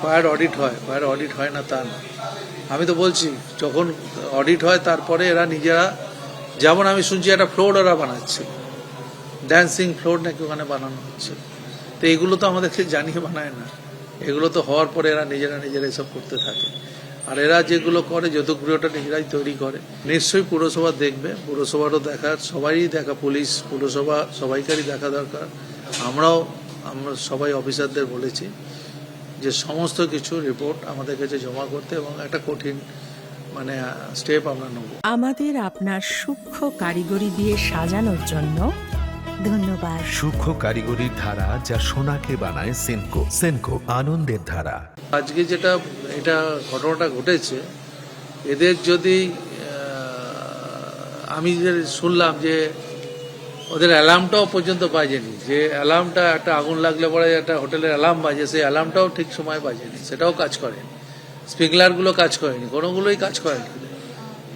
Fire audit হয় fire audit হয় না তা না। আমি তো বলছি, যখন অডিট হয় তারপরে এরা নিজেরা, যেমন আমি শুনছি একটা ফ্লোর ওরা বানাচ্ছে। ড্যান্সিং ফ্লোর নাকি ওখানে বানানো হচ্ছে। তো এগুলো তো আমাদেরকে জানিয়ে বানায় না। এগুলো তো হওয়ার পরে এরা নিজেরা নিজেরা এসব করতে থাকে। আর এরা যেগুলো করে যৌতুকগৃহটা নিজেরাই তৈরি করে, নিশ্চয়ই পুরসভা দেখবে। পুরসভারও দেখার সবারই দেখা, পুলিশ, পুরসভা সবাইকারই দেখা দরকার। আমরাও, আমরা সবাই অফিসারদের বলেছি যে সমস্ত কিছু রিপোর্ট আমাদের কাছে জমা করতে এবং একটা কঠিন মানে স্টেপ আমরা নেব। আমাদের আপনার সূক্ষ্ম কারিগরি দিয়ে সাজানোর জন্য ধন্যবাদ। সূক্ষ্ম কারিগরির ধারা যা সোনাকে বানায় সেনকো সেনকো আনন্দের ধারা। আজকে যেটা এটা ঘটনাটা ঘটেছে এদের যদি আমি যে শুনলাম যে ওদের অ্যালার্মটাও পর্যন্ত বাজেনি। যে অ্যালার্মটা একটা আগুন লাগলে পরে একটা হোটেলের অ্যালার্ম বাজে, সেই অ্যালার্মটাও ঠিক সময় বাজেনি। সেটাও কাজ করেনি। স্প্রিংলারগুলো কাজ করেনি, কোনোগুলোই কাজ করেনি।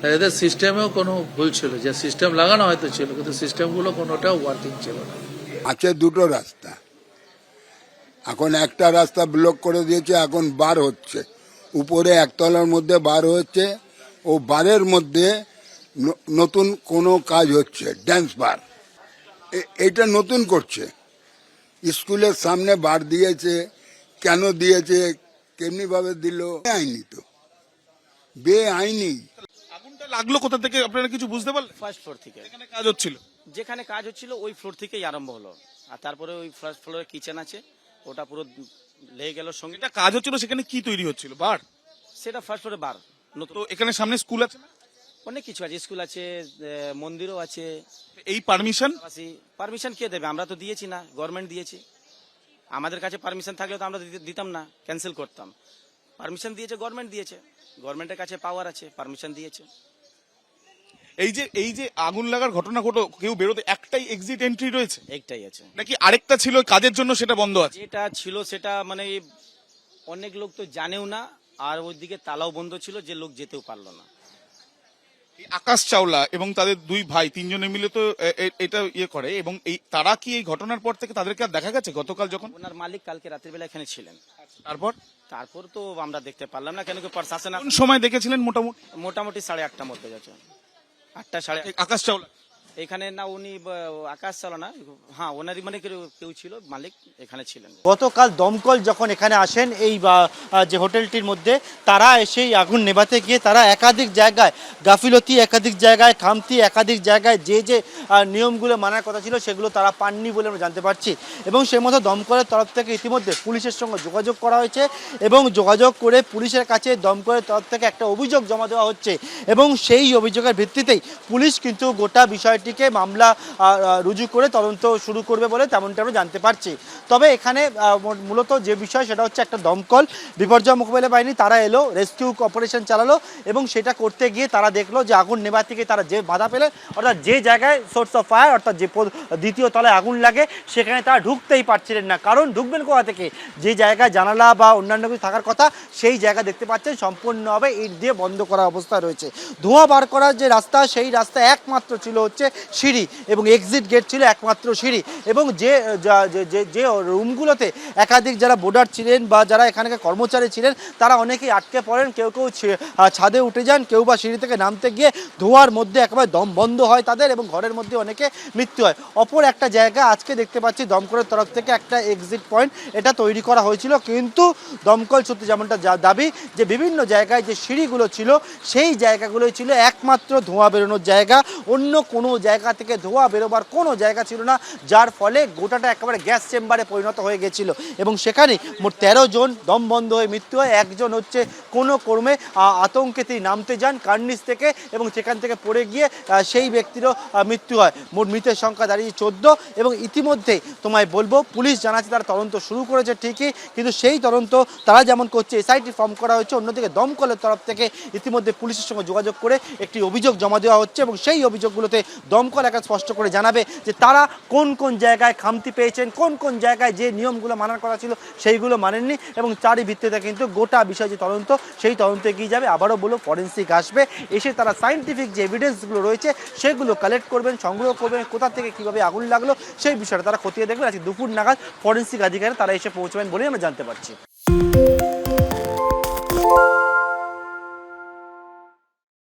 তাই এদের সিস্টেমেও কোনো ভুল ছিল। যে সিস্টেম লাগানো হয়তো ছিল, কিন্তু সিস্টেমগুলো কোনোটাও ওয়ার্কিং ছিল না। আছে দুটো রাস্তা। এখন একটা রাস্তা ব্লক করে দিয়েছে, এখন বার হচ্ছে। উপরে একতলার মধ্যে বার হচ্ছে, ও বারের মধ্যে নতুন কোনো কাজ হচ্ছে ড্যান্স বার এটা নতুন করছে। স্কুলের সামনে বার দিয়েছে কেন দিয়েছে কেমনি ভাবে দিল আইনি তো। বে আইনি আগুনটা লাগল কোথা থেকে? আপনারা কিছু বুঝতে পারলেন? ফার্স্ট ফ্লোর থেকে। এখানে কাজ হচ্ছিল। যেখানে কাজ হচ্ছিল ওই ফ্লোর থেকেই আরম্ভ হলো। আর তারপরে ওই ফার্স্ট ফ্লোরে কিচেন আছে ওটা পুরো লেগে গেল সঙ্গে। এটা কাজ হচ্ছিল সেখানে কি তৈরি হচ্ছিল? বার? সেটা ফার্স্ট ফ্লোরে বার। নতুন তো এখানে সামনে স্কুল আছে না? অনেক কিছু আছে স্কুল আছে মন্দিরও আছে। এই পারমিশন পারমিশন কে দেবে? আমরা তো দিয়েছি না গভর্নমেন্ট দিয়েছি। আমাদের কাছে পারমিশন থাকলে তো আমরা দিতাম না ক্যান্সেল করতাম। পারমিশন দিয়েছে গভর্নমেন্ট দিয়েছে। গভর্নমেন্টের কাছে পাওয়ার আছে পারমিশন দিয়েছে। এই যে এই যে আগুন লাগার ঘটনা ঘটো কেউ বেরোতে একটাই এক্সিট এন্ট্রি রয়েছে? একটাই আছে। নাকি আরেকটা ছিল কাজের জন্য সেটা বন্ধ আছে? যেটা ছিল সেটা মানে অনেক লোক তো জানেও না আর ওইদিকে তালাও বন্ধ ছিল যে লোক যেতেও পারল না। আকাশ চাওলা এবং তাদের দুই ভাই তিনজনে মিলে তো এটা ইয়ে করে এবং এই তারা কি এই ঘটনার পর থেকে তাদেরকে আর দেখা গেছে? গতকাল যখন ওনার মালিক কালকে রাত্রিবেলা এখানে ছিলেন। তারপর? তারপর তো আমরা দেখতে পারলাম না কেন কি প্রশাসন কোন সময় দেখেছিলেন মোটামুটি? মোটামুটি সাড়ে আটটার মধ্যে গেছে। আটটা সাড়ে আকাশ চাওলা। এখানে না উনি আকাশ চালো না হ্যাঁ ওনারই মানে কেউ ছিল, মালিক এখানে ছিলেন। গতকাল দমকল যখন এখানে আসেন, এই যে হোটেলটির মধ্যে, তারা এসেই আগুন নেভাতে গিয়ে তারা একাধিক জায়গায় গাফিলতি, একাধিক জায়গায় খামতি, একাধিক জায়গায় যে যে নিয়মগুলো মানার কথা ছিল, সেগুলো তারা পাননি বলে আমরা জানতে পারছি। এবং সে মতো দমকলের তরফ থেকে ইতিমধ্যে পুলিশের সঙ্গে যোগাযোগ করা হয়েছে এবং যোগাযোগ করে পুলিশের কাছে দমকলের তরফ থেকে একটা অভিযোগ জমা দেওয়া হচ্ছে। এবং সেই অভিযোগের ভিত্তিতেই পুলিশ কিন্তু গোটা বিষয়টিকে মামলা রুজু করে তদন্ত শুরু করবে বলে তেমনটা আমরা জানতে পারছি। তবে এখানে মূলত যে বিষয় সেটা হচ্ছে একটা দমকল, বিপর্যয় মোকাবিলা বাহিনী, তারা এলো, রেস্কিউ অপারেশন চালালো এবং সেটা করতে গিয়ে তারা দেখল যে আগুন নেবার থেকে তারা যে বাধা পেলেন অর্থাৎ যে জায়গায় সোর্স অফ ফায়ার অর্থাৎ যে দ্বিতীয় তলায় আগুন লাগে, সেখানে তারা ঢুকতেই পারছিলেন না। কারণ ঢুকবেন কোথা থেকে? যে জায়গায় জানালা বা অন্যান্য কিছু থাকার কথা, সেই জায়গা দেখতে পাচ্ছেন, সম্পূর্ণভাবে ইট দিয়ে বন্ধ করা অবস্থা রয়েছে। ধোঁয়া বার করার যে রাস্তা, সেই রাস্তা একমাত্র ছিল হচ্ছে সিঁড়ি এবং এক্সিট গেট ছিল একমাত্র সিঁড়ি এবং যে, যে- রুমগুলোতে একাধিক যারা বোর্ডার ছিলেন বা যারা এখানকার কর্মচারী ছিলেন, তারা অনেকেই আটকে পড়েন, কেউ কেউ ছাদে উঠে যান, কেউ বা সিঁড়ি থেকে নামতে গিয়ে ধোঁয়ার মধ্যে একেবারে দম বন্ধ হয় তাদের এবং ঘরের মধ্যে অনেকে মৃত্যু হয়। অপর একটা জায়গা আজকে দেখতে পাচ্ছি দমকলের তরফ থেকে একটা এক্সিট পয়েন্ট এটা তৈরি করা হয়েছিল। কিন্তু দমকল সূত্রে যেমনটা দাবি যে বিভিন্ন জায়গায় যে সিঁড়িগুলো ছিল, সেই জায়গাগুলোই ছিল একমাত্র ধোঁয়া বেরোনোর জায়গা। অন্য কোনো জায়গা থেকে ধোঁয়া বেরোবার কোনো জায়গা ছিল না, যার ফলে গোটাটা একেবারে গ্যাস চেম্বারে পরিণত হয়ে গেছিল। এবং সেখানে মোট তেরো জন দম বন্ধ হয়ে মৃত্যু হয়। একজন হচ্ছে কোনো কর্মে আতঙ্কে তিনি নামতে যান কার্নিস থেকে এবং সেখান থেকে পড়ে গিয়ে সেই ব্যক্তিরও মৃত্যু হয়। মোট মৃতের সংখ্যা দাঁড়িয়ে চোদ্দ। এবং ইতিমধ্যে তোমায় বলব, পুলিশ জানাচ্ছে তারা তদন্ত শুরু করেছে ঠিকই, কিন্তু সেই তদন্ত তারা যেমন করছে, এসআইটি ফর্ম করা হয়েছে। অন্যদিকে দমকলের তরফ থেকে ইতিমধ্যে পুলিশের সঙ্গে যোগাযোগ করে একটি অভিযোগ জমা দেওয়া হচ্ছে এবং সেই অভিযোগগুলোতে দমকল একা স্পষ্ট করে জানাবে যে তারা কোন কোন জায়গায় খামতি পেয়েছেন, কোন কোন জায়গায় যে নিয়মগুলো মানার করা ছিল সেইগুলো মানেননি এবং তারই ভিত্তিতে কিন্তু গোটা বিষয় যে তদন্ত, সেই তদন্তে এগিয়ে যাবে। আবারও বলো ফরেন্সিক আসবে, এসে তারা সাইন্টিফিক যে এভিডেন্সগুলো রয়েছে সেগুলো কালেক্ট করবেন, সংগ্রহ করবেন, কোথা থেকে কীভাবে আগুন লাগল সেই বিষয়টা তারা খতিয়ে দেখবেন। আজকে দুপুর নাগাদ ফরেন্সিক আধিকারিক তারা এসে পৌঁছবেন বলেই আমরা জানতে পারছি।